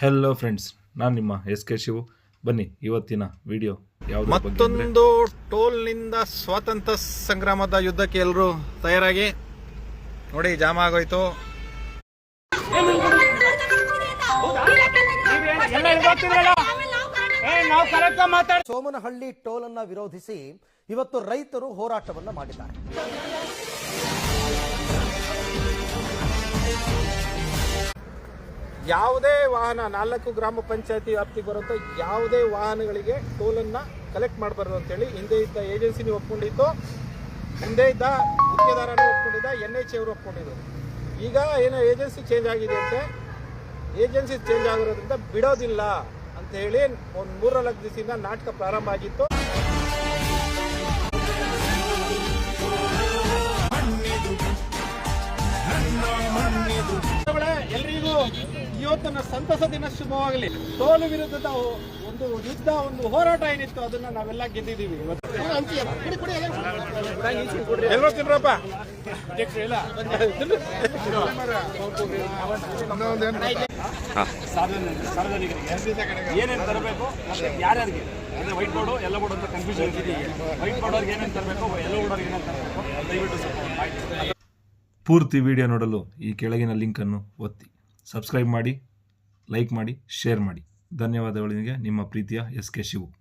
Hello friends ನಾನು ನಿಮ್ಮ S K Shivu. ಬನ್ನಿ ಇವತ್ತಿನ ವಿಡಿಯೋ ಮತ್ತೊಂದು ಟೋಲ್ನಿಂದ ಮತ್ತೊಂದು ಟೋಲ್ನಿಂದ ಸ್ವಾತಂತ್ರ್ಯ ಸಂಗ್ರಾಮದ ಯುದ್ಧಕ್ಕೆ ಎಲ್ಲರೂ ತಯಾರಾಗಿ. ನೋಡಿ ಜಾಮ ಆಗೋಯ್ತು. ಸೋಮನಹಳ್ಳಿ ಟೋಲ್ ಅನ್ನ ವಿರೋಧಿಸಿ ಇವತ್ತು ರೈತರು ಹೋರಾಟವನ್ನ ಮಾಡಿದ್ದಾರೆ. ಯಾವುದೇ ವಾಹನ ನಾಲ್ಕು ಗ್ರಾಮ ಪಂಚಾಯತಿ ವ್ಯಾಪ್ತಿಗೆ ಬರುವಂಥ ಯಾವುದೇ ವಾಹನಗಳಿಗೆ ಟೋಲನ್ನು ಕಲೆಕ್ಟ್ ಮಾಡಬಾರ್ದು ಅಂತೇಳಿ ಹಿಂದೆ ಇದ್ದ ಏಜೆನ್ಸಿನೂ ಒಪ್ಕೊಂಡಿತ್ತು ಹಿಂದೆ ಇದ್ದ ಗುತ್ತಿಗೆದಾರನೂ ಒಪ್ಕೊಂಡಿದ್ದ ಎನ್ ಎಚ್ ಅವರು ಒಪ್ಕೊಂಡಿದ್ರು. ಈಗ ಏನೋ ಏಜೆನ್ಸಿ ಚೇಂಜ್ ಆಗಿದೆ ಅಂತೆ. ಏಜೆನ್ಸಿ ಚೇಂಜ್ ಆಗಿರೋದ್ರಿಂದ ಬಿಡೋದಿಲ್ಲ ಅಂತ ಹೇಳಿ ಒಂದು ಮೂರ್ನಾಲ್ಕು ದಿವಸದಿಂದ ನಾಟಕ ಪ್ರಾರಂಭ ಆಗಿತ್ತು. ಎಲ್ರಿಗೂ ಇವತ್ತಿನ ಸಂತಸ ದಿನ ಶುಭವಾಗಲಿ. ಸೋಲು ವಿರುದ್ಧದ ಒಂದು ಯುದ್ಧ ಒಂದು ಹೋರಾಟ ಏನಿತ್ತು ಅದನ್ನ ನಾವೆಲ್ಲ ಗೆದ್ದಿದ್ದೀವಿ ಎಲ್ಲರೂ ತಿನ್ರಪ್ಪ. ಏನೇನು ತರಬೇಕು? ಮತ್ತೆ ಯಾರ್ಯಾರಿಗೆ? ಅಂದ್ರೆ ವೈಟ್ ಬೋರ್ಡು ಎಲ್ಲ ಬೋರ್ಡ್ ಅಂತ ಕನ್ಫ್ಯೂಷನ್ ಇದೆ ವೈಟ್ ಬೋರ್ಡ್ ಅವ್ರಿಗೆ ಏನೇನು ತರಬೇಕು? ಎಲ್ಲ ಬೋರ್ಡ್ ಅವ್ರಿಗೆ ಏನೇನು ತರಬೇಕು? ದಯವಿಟ್ಟು ಸ್ವಲ್ಪ ಪೂರ್ತಿ ವಿಡಿಯೋ ನೋಡಲು ಈ ಕೆಳಗಿನ ಲಿಂಕ್ ಅನ್ನು ಒತ್ತಿ. ಸಬ್ಸ್ಕ್ರೈಬ್ ಮಾಡಿ ಲೈಕ್ ಮಾಡಿ ಶೇರ್ ಮಾಡಿ. ಧನ್ಯವಾದಗಳೊಂದಿಗೆ ನಿಮ್ಮ ಪ್ರೀತಿಯ ಎಸ್ ಕೆ ಶಿವು.